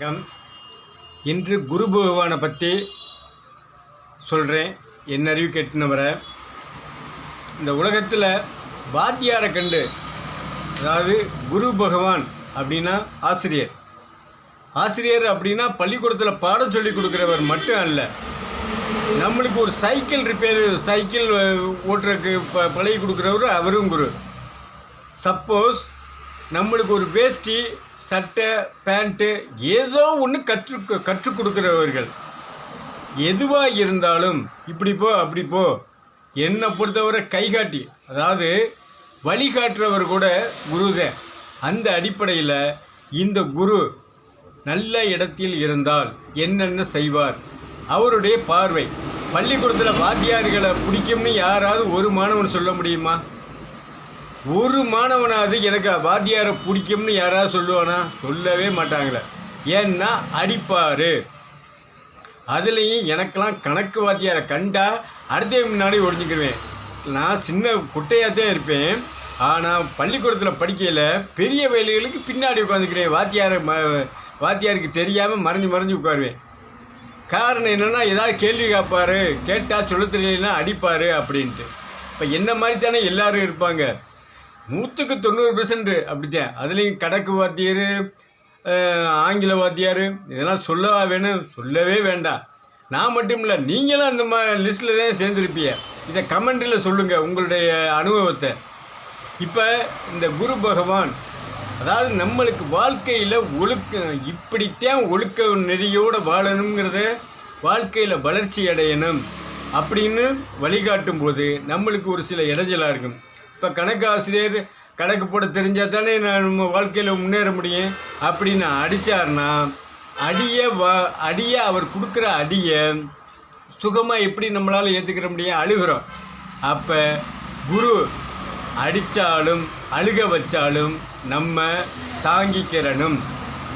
வணக்கம். இன்று குரு பகவானை பற்றி சொல்கிறேன் என் அறிவு கெட்டினவரை. இந்த உலகத்தில் வாத்தியாரை கண்டு அதாவது குரு பகவான் அப்படின்னா ஆசிரியர். ஆசிரியர் அப்படின்னா பள்ளிக்கூடத்தில் பாடம் சொல்லி கொடுக்குறவர் மட்டும் அல்ல. நம்மளுக்கு ஒரு சைக்கிள் ரிப்பேர் சைக்கிள் ஓட்டுறதுக்கு ப பழகி கொடுக்குறவர் அவரும் குரு. சப்போஸ் நம்மளுக்கு ஒரு வேஷ்டி சட்டை பேண்ட்டு ஏதோ ஒன்று கற்று கற்றுக் கொடுக்குறவர்கள். எதுவாக இருந்தாலும் இப்படி போ அப்படி போ. என்னை பொறுத்தவரை கைகாட்டி அதாவது வழிகாட்டுறவர் கூட குருதே. அந்த அடிப்படையில் இந்த குரு நல்ல இடத்தில் இருந்தால் என்னென்ன செய்வார்? அவருடைய பார்வை. பள்ளிக்கூடத்தில் வாத்தியார்களை பிடிக்கும்னு யாராவது ஒரு மாணவன் சொல்ல முடியுமா? ஒரு மாணவனாவது எனக்கு வாத்தியாரை பிடிக்கும்னு யாராவது சொல்லுவானா? சொல்லவே மாட்டாங்களே. ஏன்னா அடிப்பார். அதுலேயும் எனக்கெல்லாம் கணக்கு வாத்தியாரை கண்டா அடுத்த முன்னாடி ஒடிஞ்சுக்கிருவேன். நான் சின்ன குட்டையாக தான் இருப்பேன். ஆனால் பள்ளிக்கூடத்தில் படிக்கையில் பெரிய வேலைகளுக்கு பின்னாடி உட்காந்துக்கிறேன் வாத்தியாரை ம வாத்தியாருக்கு தெரியாமல் மறைஞ்சு மறைஞ்சு உட்காருவேன். காரணம் என்னென்னா ஏதாவது கேள்வி கேட்பார். கேட்டால் சொல்ல தெரியலன்னா அடிப்பார் அப்படின்ட்டு. இப்போ என்ன மாதிரி தானே எல்லோரும் இருப்பாங்க. நூற்றுக்கு தொண்ணூறு பெர்சன்ட் அப்படித்தான். அதுலேயும் கணக்கு வாத்தியார் ஆங்கில வாத்தியார் இதெல்லாம் சொல்லவா வேணும்? சொல்லவே வேண்டாம். நான் மட்டும் இல்லை நீங்களும் அந்த மா லிஸ்ட்டில் தான் சேர்ந்துருப்பீங்க. இதை கமெண்ட்டில் சொல்லுங்கள் உங்களுடைய அனுபவத்தை. இப்போ இந்த குரு பகவான் அதாவது நம்மளுக்கு வாழ்க்கையில் ஒழுக்க இப்படித்தான் ஒழுக்க நெறியோடு வாழணுங்கிறத வாழ்க்கையில் வளர்ச்சி அடையணும் அப்படின்னு வழிகாட்டும் போது நம்மளுக்கு ஒரு சில இடைஞ்சலாக இருக்கும். இப்போ கணக்கு ஆசிரியர் கணக்கு போட தெரிஞ்சால் தானே நான் நம்ம வாழ்க்கையில் முன்னேற முடியும்? அப்படின்னு அடித்தார்னா அடியை வ அடியை அவர் கொடுக்குற அடியை சுகமாக எப்படி நம்மளால் ஏற்றுக்கிற முடியும்? அழுகிறோம். அப்போ குரு அடித்தாலும் அழுக வச்சாலும் நம்ம தாங்கிக்கிறனும்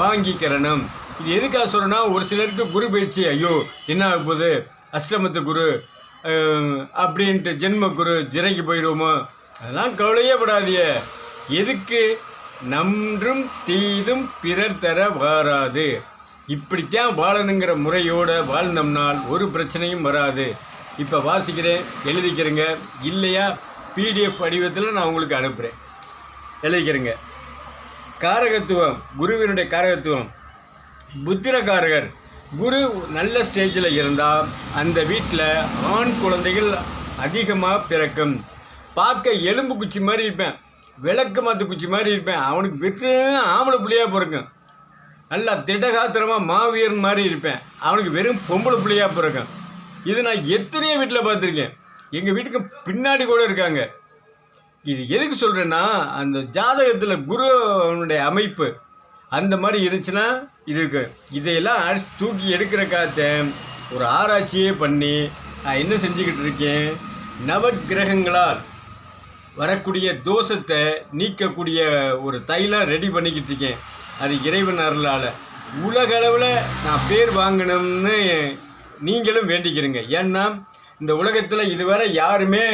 வாங்கிக்கிறனும் இது எதுக்காக சொல்கிறேன்னா ஒரு சிலருக்கு குரு பயிற்சி ஐயோ என்ன ஆக போகுது? அஷ்டமத்து குரு அப்படின்ட்டு ஜென்ம குரு ஜிரைக்கு போயிடுவோமோ அதெல்லாம் கவலையே படாதியே. எதுக்கு? நன்றும் தீதும் பிறர் தர வராது. இப்படித்தான் வாழணுங்கிற முறையோடு வாழ்ந்தோம்னால் ஒரு பிரச்சனையும் வராது. இப்போ வாசிக்கிறேன் எழுதிக்கிறேங்க. இல்லையா? பிடிஎஃப் வடிவத்தில் நான் உங்களுக்கு அனுப்புகிறேன் எழுதிக்கிறேங்க. காரகத்துவம் குருவினுடைய காரகத்துவம். புத்திரக்காரகர் குரு நல்ல ஸ்டேஜில் இருந்தால் அந்த வீட்டில் ஆண் குழந்தைகள் அதிகமாக பிறக்கும். பார்க்க எலும்பு குச்சி மாதிரி இருப்பேன். விளக்கு மாத்து குச்சி மாதிரி இருப்பேன். அவனுக்கு வெற்று ஆம்பளை புள்ளியாக பிறக்கும். நல்லா திடகாத்திரமாக மாவீரன் மாதிரி இருப்பேன். அவனுக்கு வெறும் பொம்பளை புள்ளியாக பிறக்கும். இது நான் எத்தனையோ வீட்டில் பார்த்துருக்கேன். எங்கள் வீட்டுக்கு பின்னாடி கூட இருக்காங்க. இது எதுக்கு சொல்கிறேன்னா அந்த ஜாதகத்தில் குரு அவனுடைய அமைப்பு அந்த மாதிரி இருந்துச்சுன்னா இதுக்கு இதையெல்லாம் அடிச்சு தூக்கி எடுக்கிற காத்த ஒரு ஆராய்ச்சியே பண்ணி நான் என்ன செஞ்சுக்கிட்டு இருக்கேன்? நவக்கிரகங்களால். வரக்கூடிய தோஷத்தை நீக்கக்கூடிய ஒரு தைலம் ரெடி பண்ணிக்கிட்டு இருக்கேன். அது இறைவன் அருளால். உலகளவில் நான் பேர் வாங்கணும்னு நீங்களும் வேண்டிக்கிறீங்க. ஏன்னா இந்த உலகத்தில் இதுவரை யாருமே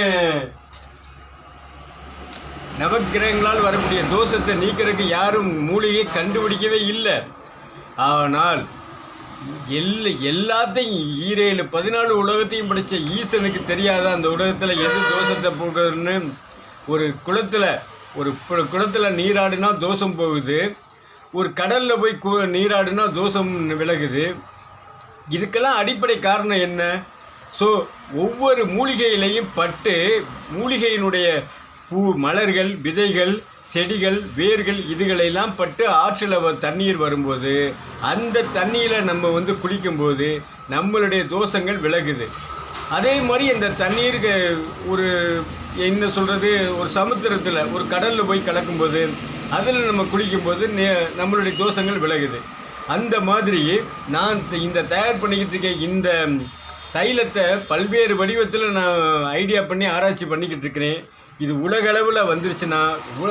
நவக்கிரகங்களால் வரக்கூடிய தோஷத்தை நீக்கிறதுக்கு யாரும் மூலிகை கண்டுபிடிக்கவே இல்லை. ஆனால் எல்ல எல்லாத்தையும் ஈரேழு பதினாலு உலகத்தையும் படித்த ஈசனுக்கு தெரியாத அந்த உலகத்தில் எது தோஷத்தை போகிறதுன்னு ஒரு குளத்தில் ஒரு குளத்தில் நீராடினா தோஷம் போகுது. ஒரு கடலில் போய் கூ நீராடினா தோஷம் விலகுது. இதுக்கெல்லாம் அடிப்படை காரணம் என்ன? ஸோ ஒவ்வொரு மூலிகையிலையும் பட்டு மூலிகையினுடைய பூ மலர்கள் விதைகள் செடிகள் வேர்கள் இதுகளெல்லாம் பட்டு ஆற்றில் வ- தண்ணீர் வரும்போது அந்த தண்ணியில் நம்ம வந்து குளிக்கும்போது நம்மளுடைய தோஷங்கள் விலகுது. அதே மாதிரி இந்த தண்ணீருக்கு ஒரு என்ன சொல்கிறது ஒரு சமுத்திரத்தில் ஒரு கடலில் போய் கலக்கும்போது அதில் நம்ம குளிக்கும்போது நே- நம்மளுடைய தோஷங்கள் விலகுது. அந்த மாதிரி நான் இந்த தயார் பண்ணிக்கிட்டு இருக்க இந்த தைலத்தை பல்வேறு வடிவத்தில் நான் ஐடியா பண்ணி ஆராய்ச்சி பண்ணிக்கிட்டு இருக்கிறேன். இது உலகளவில் வந்துருச்சுன்னா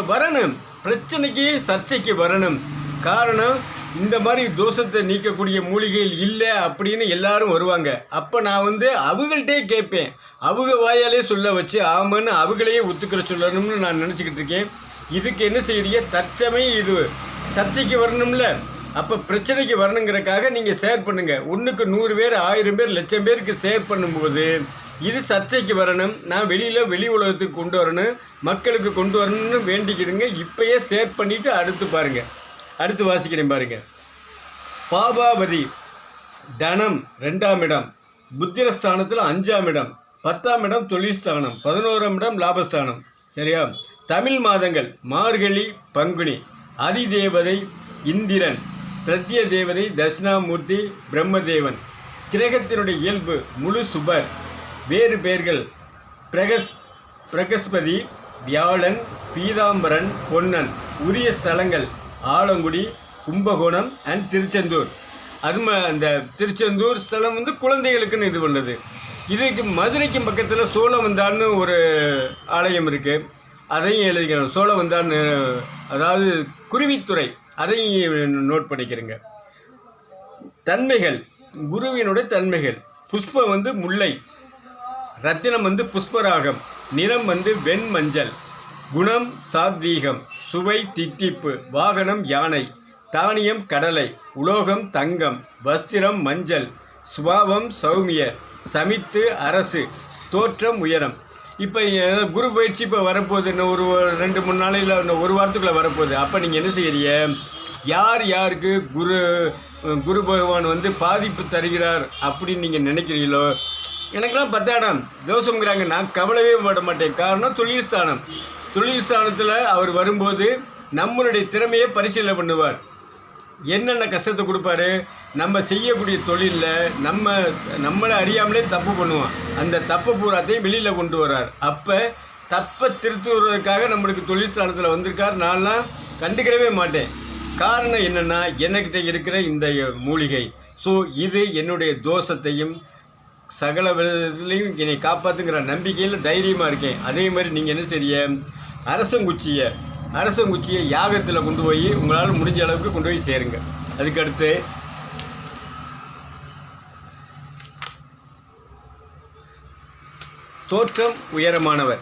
வரணும். பிரச்சனைக்கு சர்ச்சைக்கு வரணும். காரணம் இந்த மாதிரி தோஷத்தை நீக்கக்கூடிய மூலிகைகள் இல்லை அப்படின்னு எல்லாரும் வருவாங்க. அப்போ நான் வந்து அவங்கள்ட்டே கேட்பேன். அவங்க வாயாலே சொல்ல வச்சு ஆமான்னு அவங்களையே ஒத்துக்கிற சொல்லணும்னு நான் நினச்சிக்கிட்டு இருக்கேன். இதுக்கு என்ன செய்கிறீங்க தற்சமயம் இது சர்ச்சைக்கு வரணும்ல. அப்போ பிரச்சனைக்கு வரணுங்கிறக்காக நீங்கள் ஷேர் பண்ணுங்கள் ஒன்றுக்கு நூறு பேர் ஆயிரம் பேர் லட்சம் பேருக்கு ஷேர் பண்ணும்போது இது சர்ச்சைக்கு வரணும். நான் வெளியில் வெளி உலகத்துக்கு கொண்டு வரணும். மக்களுக்கு கொண்டு வரணும்னு வேண்டிக்கிடுங்க இப்போயே ஷேர் பண்ணிவிட்டு அடுத்து பாருங்கள் அடுத்து வாசிக்கிறேன் பாருங்கள் பாபாவதி தனம் ரெண்டாம் இடம். புத்திரஸ்தானத்தில் அஞ்சாம் இடம். பத்தாம் இடம் தொழில் ஸ்தானம் பதினோராம் இடம் லாபஸ்தானம். சரியா? தமிழ் மாதங்கள். மார்கழி பங்குனி. அதிதேவதை இந்திரன். பிரத்ய தேவதை தட்சிணாமூர்த்தி பிரம்மதேவன். கிரகத்தினுடைய இயல்பு முழு சுபர். வேறு பெயர்கள். பிரகஸ் பிரகஸ்பதி வியாழன் பீதாம்பரன் பொன்னன். உரிய ஸ்தலங்கள். ஆலங்குடி கும்பகோணம் அண்ட் திருச்செந்தூர். அது ம- அந்த திருச்செந்தூர் ஸ்தலம் வந்து குழந்தைகளுக்குன்னு இது பண்ணுது. இதுக்கு மதுரைக்கு பக்கத்தில் சோழவந்தான்னு ஒரு ஆலயம் இருக்குது அதையும் எழுதிக்கணும். சோழவந்தான்னு அதாவது குருவித்துறை அதையும் நோட் பண்ணிக்கிறேங்க. தன்மைகள் குருவினுடைய தன்மைகள். புஷ்பம் வந்து முல்லை ரத்தினம் வந்து புஷ்பராகம் நிறம் வந்து வெண் மஞ்சள் குணம் சாத்வீகம். சுவை தித்திப்பு வாகனம் யானை தானியம் கடலை உலோகம் தங்கம் வஸ்திரம் மஞ்சள் சுபாவம் சௌமிய சமித்து அரசு தோற்றம் உயரம். இப்போ குரு பயிற்சி இப்போ வரப்போகுது இன்னும் ஒரு ரெண்டு மூணு நாளையில் இன்னும் ஒரு வாரத்துக்குள்ளே வரப்போகுது. அப்போ நீங்கள் என்ன செய்கிறீங்க யார் யாருக்கு குரு குரு பகவான் வந்து பாதிப்பு தருகிறார் அப்படின்னு நீங்கள் நினைக்கிறீங்களோ? எனக்கெல்லாம் பத்தாயிரம் தோஷங்கிறாங்க நான் கவலையே பட மாட்டேன். காரணம் தொழில் ஸ்தானம். தொழில் ஸ்தானத்தில் அவர் வரும்போது நம்மளுடைய திறமையை பரிசீலனை பண்ணுவார். என்னென்ன கஷ்டத்தை கொடுப்பாரு? நம்ம செய்யக்கூடிய தொழிலில் நம்ம நம்மளை அறியாமலே தப்பு பண்ணுவோம் அந்த தப்பு பூராத்தையும் வெளியில் கொண்டு வர்றார். அப்போ தப்பை திருத்துவதற்காக நம்மளுக்கு தொழில் ஸ்தானத்தில் வந்திருக்கார் நான்லாம் கண்டுக்கிறவே மாட்டேன். காரணம் என்னென்னா என்கிட்ட இருக்கிற இந்த மூலிகை. ஸோ இது என்னுடைய தோஷத்தையும் சகல விதத்துலேயும் என்னை காப்பாற்றுங்கிற நம்பிக்கையில் தைரியமாக இருக்கேன். அதே மாதிரி நீங்கள் என்ன செய்ய அரசங்குச்சியை அரசங்குச்சியை யாகத்தில் கொண்டு போய் உங்களால் முடிஞ்ச அளவுக்கு கொண்டு போய் சேருங்க. அதுக்கடுத்து தோற்றம் உயரமானவர்.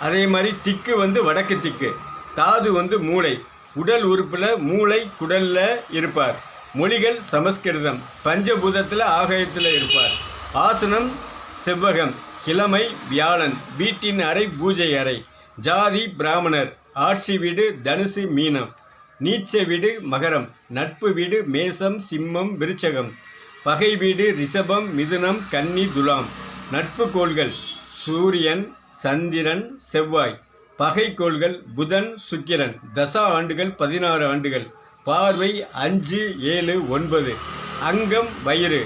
அதே மாதிரி திக்கு வந்து வடக்கு திக்கு தாது வந்து மூளை. உடல் உறுப்பில் மூளை குடலில் இருப்பார். மொழிகள் சமஸ்கிருதம் பஞ்சபூதத்தில் ஆகாயத்தில் இருப்பார். ஆசனம் செவ்வகம். கிழமை வியாழன் வீட்டின் அறை பூஜை அறை ஜாதி பிராமணர் ஆட்சி வீடு தனுசு மீனம் நீச்ச வீடு மகரம் நட்பு வீடு மேசம் சிம்மம் விருச்சகம் பகை வீடு ரிஷபம் மிதுனம் கன்னி துலாம் நட்பு கோள்கள் சூரியன் சந்திரன் செவ்வாய் பகை கோள்கள் புதன் சுக்கிரன் தசா ஆண்டுகள் பதினாறு ஆண்டுகள் பார்வை அஞ்சு ஏழு ஒன்பது அங்கம் வயிறு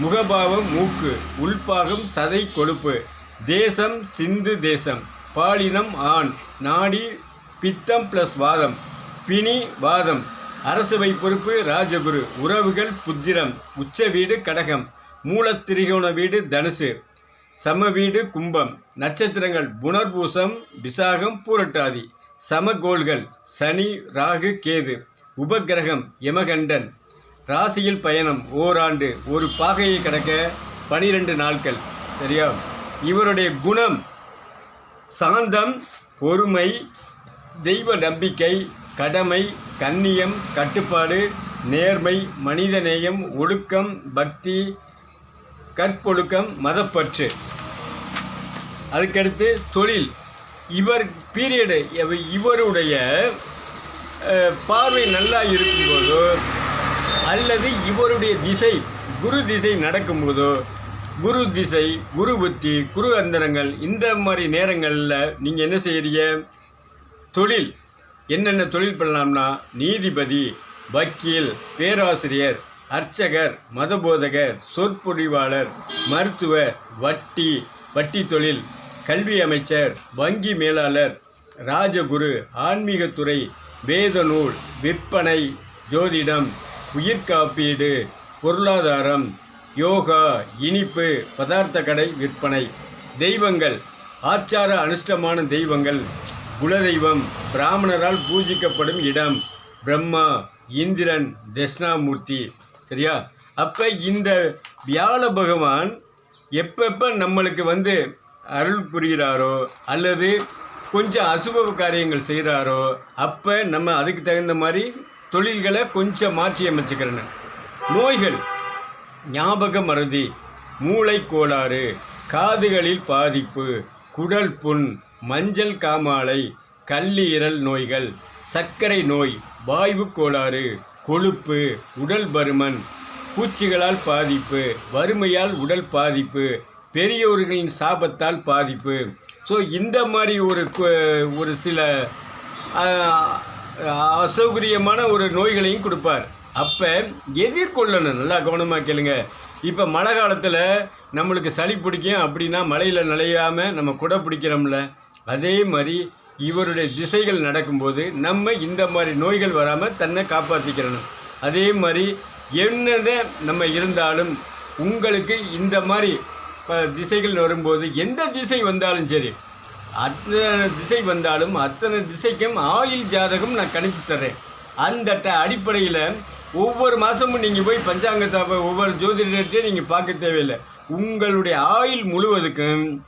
முகபாவம் மூக்கு உள்பாகம் சதை கொழுப்பு. தேசம் சிந்து தேசம். பாலினம் ஆண். நாடி பித்தம் ப்ளஸ் வாதம். பிணி வாதம். அரசவை பொறுப்பு ராஜகுரு. உறவுகள் புத்திரம். உச்ச வீடு கடகம். மூலத்திரிகோண வீடு தனுசு. சம வீடு கும்பம். நட்சத்திரங்கள் புனர்பூசம் விசாகம் பூரட்டாதி. சமகோள்கள் சனி ராகு கேது. உபகிரகம் யமகண்டன். ராசியில் பயணம் ஓராண்டு ஒரு பாகையை கடக்க பனிரெண்டு நாட்கள். சரியா? இவருடைய குணம் சாந்தம் பொறுமை தெய்வ நம்பிக்கை கடமை கண்ணியம் கட்டுப்பாடு நேர்மை மனிதநேயம் ஒழுக்கம் பக்தி கற்பொழுக்கம் மதப்பற்று. அதுக்கடுத்து தொழில். இவர் பீரியடு இவருடைய பார்வை நல்லா இருக்கும்போதோ அல்லது இவருடைய திசை குரு திசை நடக்கும்போதோ குரு திசை குரு புத்தி குரு அந்தரங்கள் இந்த மாதிரி நேரங்களில் நீங்கள் என்ன செய்கிறீங்க தொழில். என்னென்ன தொழில் பண்ணலாம்னா நீதிபதி வக்கீல் பேராசிரியர் அர்ச்சகர் மதபோதகர் சொற்பொழிவாளர் மருத்துவர் வட்டி வட்டி தொழில் கல்வி அமைச்சர் வங்கி மேலாளர் ராஜகுரு ஆன்மீகத்துறை வேத நூல் விற்பனை ஜோதிடம் உயிர் காப்பீடு பொருளாதாரம் யோகா இனிப்பு பதார்த்த கடை விற்பனை. தெய்வங்கள். ஆச்சார அனுஷ்டமான தெய்வங்கள். குலதெய்வம். பிராமணரால் பூஜிக்கப்படும் இடம். பிரம்மா இந்திரன் தட்சிணாமூர்த்தி. சரியா? அப்போ இந்த வியாழ பகவான் எப்பப்போ நம்மளுக்கு வந்து அருள் புரிகிறாரோ அல்லது கொஞ்சம் அசுப காரியங்கள் செய்கிறாரோ அப்போ நம்ம அதுக்கு தகுந்த மாதிரி தொழில்களை கொஞ்சம் மாற்றி அமைச்சுக்கிறேன்னு. நோய்கள் ஞாபக மருதி மூளை கோளாறு காதுகளில் பாதிப்பு குடல் புண் மஞ்சள் காமாலை கல்லீரல் நோய்கள் சர்க்கரை நோய் வாய்வு கோளாறு கொழுப்பு உடல் பருமன் பூச்சிகளால் பாதிப்பு வறுமையால் உடல் பாதிப்பு பெரியோர்களின் சாபத்தால் பாதிப்பு. ஸோ இந்த மாதிரி ஒரு ஒரு சில அசௌகரியமான ஒரு நோய்களையும் கொடுப்பார். அப்போ எதிர்கொள்ளணும் நல்லா கவனமாக கேளுங்க. இப்போ மழை காலத்தில் நம்மளுக்கு சளி பிடிக்கும் அப்படின்னா மழையில் நிலையாமல் நம்ம குடை பிடிக்கிறோம்ல. அதே மாதிரி இவருடைய திசைகள் நடக்கும்போது நம்ம இந்த மாதிரி நோய்கள் வராமல் தன்னை காப்பாற்றிக்கிறணும் அதே மாதிரி என்னதை நம்ம இருந்தாலும் உங்களுக்கு இந்த மாதிரி இப்போ திசைகள் வரும்போது எந்த திசை வந்தாலும் சரி அத்தனை திசை வந்தாலும் அத்தனை திசைக்கும் ஆயுள் ஜாதகம் நான் கணிச்சு தர்றேன். அந்த ட அடிப்படையில் ஒவ்வொரு மாதமும் நீங்கள் போய் பஞ்சாங்கத்தை ஒவ்வொரு ஜோதிடர்கிட்டையும் நீங்கள் பார்க்க தேவையில்லை. உங்களுடைய ஆயுள் முழுவதுக்கும்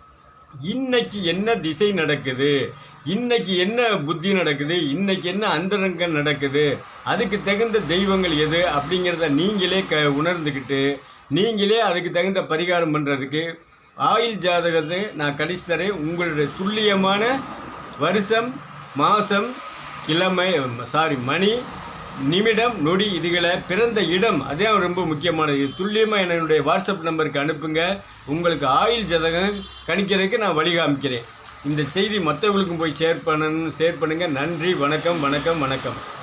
இன்னைக்கு என்ன திசை நடக்குது? இன்னைக்கு என்ன புத்தி நடக்குது? இன்னைக்கு என்ன அந்தரங்கம் நடக்குது? அதுக்கு தகுந்த தெய்வங்கள் எது? அப்படிங்கிறத நீங்களே க உணர்ந்துக்கிட்டு நீங்களே அதுக்கு தகுந்த பரிகாரம் பண்ணுறதுக்கு ஆயுள் ஜாதகத்தை நான் கணிச்சு தரேன் உங்களுடைய துல்லியமான வருஷம் மாதம் கிழமை சாரி மணி நிமிடம் நொடி இதுகளை பிறந்த இடம் அதே ரொம்ப முக்கியமானது. துல்லியமாக என்னுடைய வாட்ஸ்அப் நம்பருக்கு அனுப்புங்க. உங்களுக்கு ஆயுள் ஜாதகம் கணிக்கிறதுக்கு நான் வழி காமிக்கிறேன். இந்த செய்தி மற்றவங்களுக்கும் போய் ஷேர் பண்ணணும் ஷேர் பண்ணுங்கள் நன்றி வணக்கம் வணக்கம் வணக்கம்.